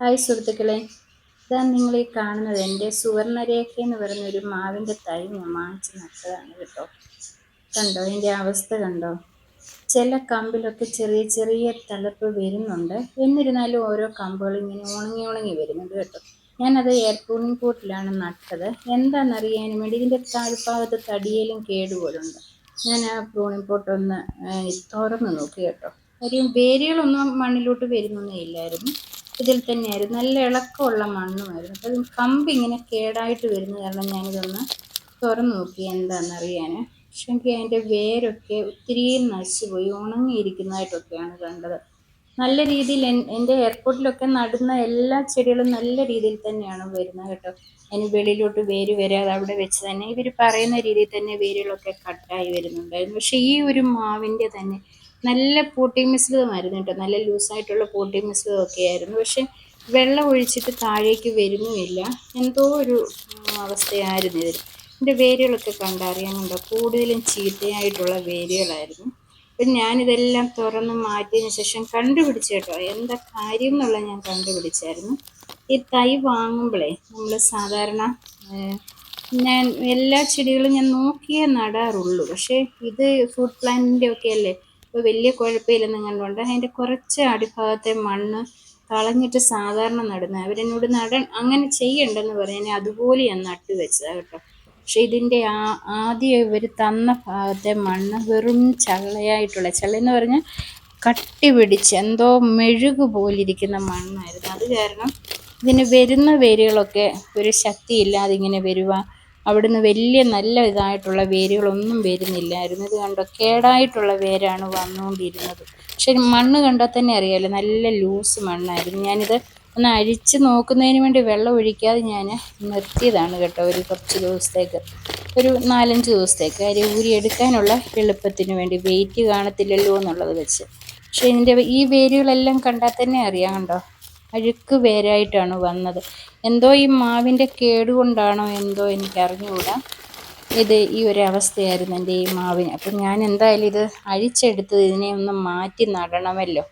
Hi സുഹൃത്തുക്കളെ. ഇതാ നിങ്ങൾ ഈ കാണുന്നത് എന്റെ സുവർണരേഖ എന്ന് പറയുന്ന ഒരു മാവിന്റെ തൈ ഞാൻ വാങ്ങിച്ച് നട്ടതാണ് കേട്ടോ. കണ്ടോ? എന്റെ അവസ്ഥ കണ്ടോ? ചില കമ്പിലൊക്കെ ചെറിയ ചെറിയ തലപ്പ് വരുന്നുണ്ട്. എന്നിരുന്നാലും ഓരോ കമ്പുകൾ ഇങ്ങനെ ഉണങ്ങി ഉണങ്ങി വരുന്നുണ്ട് കേട്ടോ. ഞാനത് എയർ കൂട്ടിലാണ് നട്ടത്. എന്താണെന്നറിയാനും വേണ്ടി ഇതിന്റെ താഴ്ഭാഗത്ത് തടിയേലും കേടുപോലുണ്ട്. ഞാൻ ആ പ്രൂണിംഗ് പോട്ടൊന്ന് തുറന്ന് നോക്കി കേട്ടോ. ഒരു വേരുകളൊന്നും മണ്ണിലോട്ട് വരുന്നൊന്നും ഇല്ലായിരുന്നു. ഇതിൽ തന്നെയായിരുന്നു. നല്ല ഇളക്കമുള്ള മണ്ണുമായിരുന്നു. അപ്പം കമ്പ് ഇങ്ങനെ കേടായിട്ട് വരുന്ന കാരണം ഞാനിതൊന്ന് തുറന്നു നോക്കി എന്താണെന്നറിയാൻ എനിക്ക് അതിന്റെ വേരൊക്കെ ഒത്തിരി നശിച്ചുപോയി. ഉണങ്ങിയിരിക്കുന്നതായിട്ടൊക്കെയാണ് കണ്ടത്. നല്ല രീതിയിൽ എന്റെ എയർപോർട്ടിലൊക്കെ നടുന്ന എല്ലാ ചെടികളും നല്ല രീതിയിൽ തന്നെയാണ് വരുന്നത് കേട്ടോ. അതിന് വെളിയിലോട്ട് വേര് വരാതെ അവിടെ വെച്ച് തന്നെ ഇവർ പറയുന്ന രീതിയിൽ തന്നെ വേരുകളൊക്കെ കട്ടായി വരുന്നുണ്ടായിരുന്നു. പക്ഷേ ഈ ഒരു മാവിന്റെ തന്നെ നല്ല പോട്ടി മിശ്രിതമായിരുന്നു കേട്ടോ. നല്ല ലൂസായിട്ടുള്ള പോട്ടി മിശ്രിതമൊക്കെ ആയിരുന്നു പക്ഷെ വെള്ളം ഒഴിച്ചിട്ട് താഴേക്ക് വരുന്നുമില്ല. എന്തോ ഒരു അവസ്ഥയായിരുന്നു ഇതിൽ എന്റെ വേരുകളൊക്കെ കണ്ടറിയാനുണ്ടോ കൂടുതലും ചീത്തയായിട്ടുള്ള വേരുകളായിരുന്നു. അപ്പം ഞാനിതെല്ലാം തുറന്ന് മാറ്റിയതിന് ശേഷം കണ്ടുപിടിച്ചു കേട്ടോ. എന്താ കാര്യം എന്നുള്ളത് ഞാൻ കണ്ടുപിടിച്ചായിരുന്നു. ഈ തൈ വാങ്ങുമ്പോഴേ നമ്മൾ സാധാരണ ഞാൻ എല്ലാ ചെടികളും ഞാൻ നോക്കിയേ നടാറുള്ളൂ. പക്ഷേ ഇത് ഫുഡ് പ്ലാന്റിന്റെ ഒക്കെ അല്ലേ? അപ്പോൾ വലിയ കുഴപ്പമില്ലെന്നും കണ്ടുകൊണ്ട് അതിന്റെ കുറച്ച് അടിഭാഗത്തെ മണ്ണ് കളഞ്ഞിട്ട് സാധാരണ നടുന്നത് അവരെന്നോട് നടൻ അങ്ങനെ ചെയ്യണ്ടെന്ന് പറയാൻ അതുപോലെ ഞാൻ നട്ടു വെച്ചതാണ് കേട്ടോ. പക്ഷെ ഇതിന്റെ ആ ആദ്യം ഇവർ തന്ന ഭാഗത്തെ മണ്ണ് വെറും ചള്ളയായിട്ടുള്ള ചള്ളയെന്ന് പറഞ്ഞാൽ കട്ടി പിടിച്ച് എന്തോ മെഴുക് പോലിരിക്കുന്ന മണ്ണായിരുന്നു. അത് കാരണം ഇതിന് വരുന്ന വേരുകളൊക്കെ ഒരു ശക്തിയില്ലാതെ ഇങ്ങനെ വരുക അവിടുന്ന് വലിയ നല്ല ഇതായിട്ടുള്ള വേരുകളൊന്നും വരുന്നില്ലായിരുന്നു. ഇത് കണ്ടോ? കേടായിട്ടുള്ള വേരാണ് വന്നുകൊണ്ടിരുന്നത്. പക്ഷെ മണ്ണ് കണ്ടാൽ തന്നെ അറിയാമല്ലോ നല്ല ലൂസ് മണ്ണായിരുന്നു. ഞാനിത് ഒന്ന് അഴിച്ച് നോക്കുന്നതിന് വേണ്ടി വെള്ളം ഒഴിക്കാതെ ഞാൻ നിർത്തിയതാണ് കേട്ടോ ഒരു കുറച്ച് ദിവസത്തേക്ക്. ഒരു നാലഞ്ച് ദിവസത്തേക്ക്. അരി ഊരിയെടുക്കാനുള്ള എളുപ്പത്തിന് വേണ്ടി. വെയിറ്റ് കാണത്തില്ലല്ലോ എന്നുള്ളത് വെച്ച്. പക്ഷേ ഇതിന്റെ ഈ വേരുകളെല്ലാം കണ്ടാൽ തന്നെ അറിയാം കണ്ടോ? അഴുക്ക് വേരായിട്ടാണ് വന്നത്. എന്തോ ഈ മാവിന്റെ കേടുകൊണ്ടാണോ എന്തോ എനിക്ക് അറിഞ്ഞുകൂടാ ഇത് ഈ ഒരു അവസ്ഥയായിരുന്നു എന്റെ ഈ മാവിന്. അപ്പം ഞാൻ എന്തായാലും ഇത് അഴിച്ചെടുത്ത് ഇതിനെ ഒന്ന് മാറ്റി നടണമല്ലോ.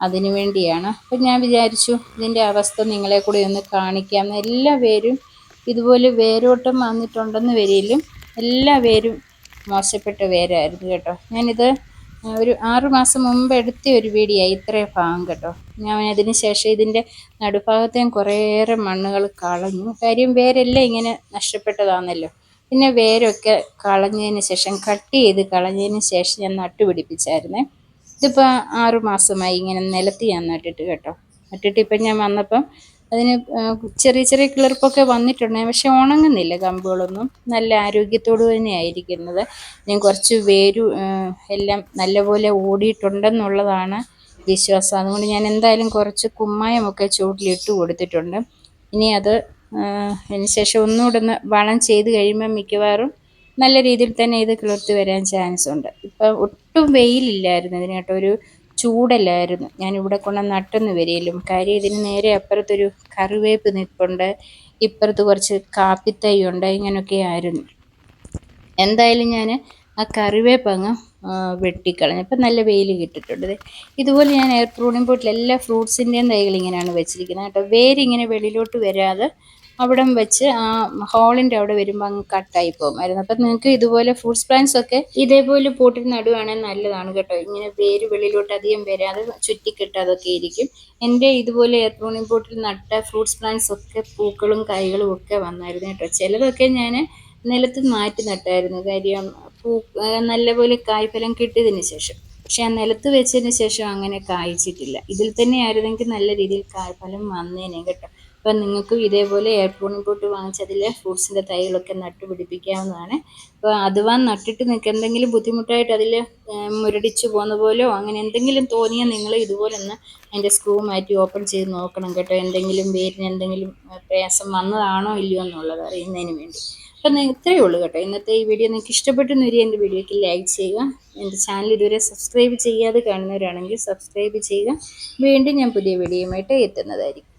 അതിനു വേണ്ടിയാണ്. അപ്പം ഞാൻ വിചാരിച്ചു ഇതിന്റെ അവസ്ഥ നിങ്ങളെ കൂടി ഒന്ന് കാണിക്കാം. എല്ലാ പേരും ഇതുപോലെ വേരോട്ടം വന്നിട്ടുണ്ടെന്ന് വരിയിലും എല്ലാ പേരും മോശപ്പെട്ട വേരായിരുന്നു കേട്ടോ. ഞാനിത് ഒരു ആറു മാസം മുമ്പ് എടുത്ത ഒരു വീഡിയോ ഇത്രയും ഭാഗം കേട്ടോ. ഞാൻ അതിന് ശേഷം ഇതിന്റെ നടുഭാഗത്തേയും കുറേയേറെ മണ്ണുകൾ കളഞ്ഞു. കാര്യം വേരെല്ലാം ഇങ്ങനെ നഷ്ടപ്പെട്ടതാണല്ലോ പിന്നെ വേരൊക്കെ കളഞ്ഞതിന് ശേഷം കട്ട് ചെയ്ത് കളഞ്ഞതിന് ശേഷം ഞാൻ നട്ടുപിടിപ്പിച്ചായിരുന്നേ ഇതിപ്പോൾ ആറു മാസമായി ഇങ്ങനെ നിലത്ത് ഞാൻ നട്ടിട്ട് കേട്ടോ. നട്ടിട്ട് ഇപ്പം ഞാൻ വന്നപ്പം അതിന് ചെറിയ ചെറിയ കിളിർപ്പൊക്കെ വന്നിട്ടുണ്ട്. പക്ഷെ ഉണങ്ങുന്നില്ല കമ്പുകളൊന്നും. നല്ല ആരോഗ്യത്തോടു തന്നെയായിരിക്കുന്നത്. ഞാൻ കുറച്ച് വേരു എല്ലാം നല്ലപോലെ ഓടിയിട്ടുണ്ടെന്നുള്ളതാണ് വിശ്വാസം. അതുകൊണ്ട് ഞാൻ എന്തായാലും കുറച്ച് കുമ്മായമൊക്കെ ചൂട്ടിലിട്ട് കൊടുത്തിട്ടുണ്ട്. ഇനി അത് അതിന് ശേഷം ഒന്നുകൂടെ ഒന്ന് വളം ചെയ്ത് കഴിയുമ്പോൾ മിക്കവാറും നല്ല രീതിയിൽ തന്നെ ഇത് കിളിർത്ത് വരാൻ ചാൻസ് ഉണ്ട് ഇപ്പം ഒട്ടും വെയിലില്ലായിരുന്നു ഇതിന് ഒരു ചൂടല്ലായിരുന്നു. ഞാനിവിടെ കൊണ്ട് നട്ടെന്ന് വരികയില്ലും കാര്യം ഇതിന് നേരെ അപ്പുറത്തൊരു കറിവേപ്പ് നിൽപ്പുണ്ട് ഇപ്പുറത്ത് കുറച്ച് കാപ്പിത്തൈ ഉണ്ട് ഇങ്ങനെയൊക്കെ ആയിരുന്നു. എന്തായാലും ഞാൻ ആ കറിവേപ്പ് അങ്ങ് വെട്ടിക്കളഞ്ഞു. അപ്പം നല്ല വെയിൽ കിട്ടിയിട്ടുണ്ട്. ഇതുപോലെ ഞാൻ എയർ പ്രൂണിംഗ് പോട്ടിൽ എല്ലാ ഫ്രൂട്ട്സിന്റെയും തൈകൾ ഇങ്ങനെയാണ് വെച്ചിരിക്കുന്നത് കേട്ടോ. വേരിങ്ങനെ വെളിയിലോട്ട് വരാതെ അവിടം വെച്ച് ആ ഹോളിന്റെ അവിടെ വരുമ്പോൾ അങ്ങ് കട്ടായി പോകുമായിരുന്നു. അപ്പം നിങ്ങൾക്ക് ഇതുപോലെ ഫ്രൂട്ട്സ് പ്ലാന്റ്സ് ഒക്കെ ഇതേപോലെ പോട്ടിൽ നടുവാണെങ്കിൽ നല്ലതാണ് കേട്ടോ. ഇങ്ങനെ വേര് വെളിയിലോട്ട് അധികം വരാതെ ചുറ്റിക്കെട്ടാതൊക്കെ ഇരിക്കും എന്റെ ഇതുപോലെ എയർപ്രോണിംഗ് പോട്ടിൽ നട്ട ഫ്രൂട്ട്സ് പ്ലാന്റ്സ് ഒക്കെ പൂക്കളും കായ്കളും ഒക്കെ വന്നായിരുന്നു കേട്ടോ. ചിലതൊക്കെ ഞാൻ നിലത്ത് മാറ്റി നട്ടായിരുന്നു. കാര്യം പൂ നല്ലപോലെ കായ്ഫലം കിട്ടിയതിന് ശേഷം. പക്ഷെ ആ നിലത്ത് വെച്ചതിന് ശേഷം അങ്ങനെ കായ്ച്ചിട്ടില്ല. ഇതിൽ തന്നെ ആയിരുന്നെങ്കിൽ നല്ല രീതിയിൽ കായ്ഫലം വന്നേനെ കേട്ടോ. അപ്പം നിങ്ങൾക്കും ഇതേപോലെ എയർപോണിംഗ് പോട്ട് വാങ്ങിച്ചതിൽ ഫ്രൂട്ട്സിന്റെ തൈകളൊക്കെ നട്ടുപിടിപ്പിക്കാവുന്നതാണ് അപ്പോൾ അഥവാ നട്ടിട്ട് നിങ്ങൾക്ക് എന്തെങ്കിലും ബുദ്ധിമുട്ടായിട്ട് അതിൽ മുരടിച്ച് പോകുന്ന പോലെയോ അങ്ങനെ എന്തെങ്കിലും തോന്നിയാൽ നിങ്ങൾ ഇതുപോലെ ഒന്ന് അതിന്റെ സ്ക്രൂ മാറ്റി ഓപ്പൺ ചെയ്ത് നോക്കണം കേട്ടോ. എന്തെങ്കിലും വേരിന് എന്തെങ്കിലും പ്രയാസം വന്നതാണോ ഇല്ലയോ എന്നുള്ളത് അറിയുന്നതിന് വേണ്ടി. അപ്പം ഇത്രയേ ഉള്ളൂ കേട്ടോ. ഇന്നത്തെ ഈ വീഡിയോ നിങ്ങൾക്ക് ഇഷ്ടപ്പെട്ടെന്ന് വരിക എന്റെ വീഡിയോയ്ക്ക് ലൈക്ക് ചെയ്യുക. എന്റെ ചാനൽ ഇതുവരെ സബ്സ്ക്രൈബ് ചെയ്യാതെ കാണുന്നവരാണെങ്കിൽ സബ്സ്ക്രൈബ് ചെയ്യുക. വീണ്ടും ഞാൻ പുതിയ വീഡിയോയുമായിട്ട് എത്തുന്നതായിരിക്കും.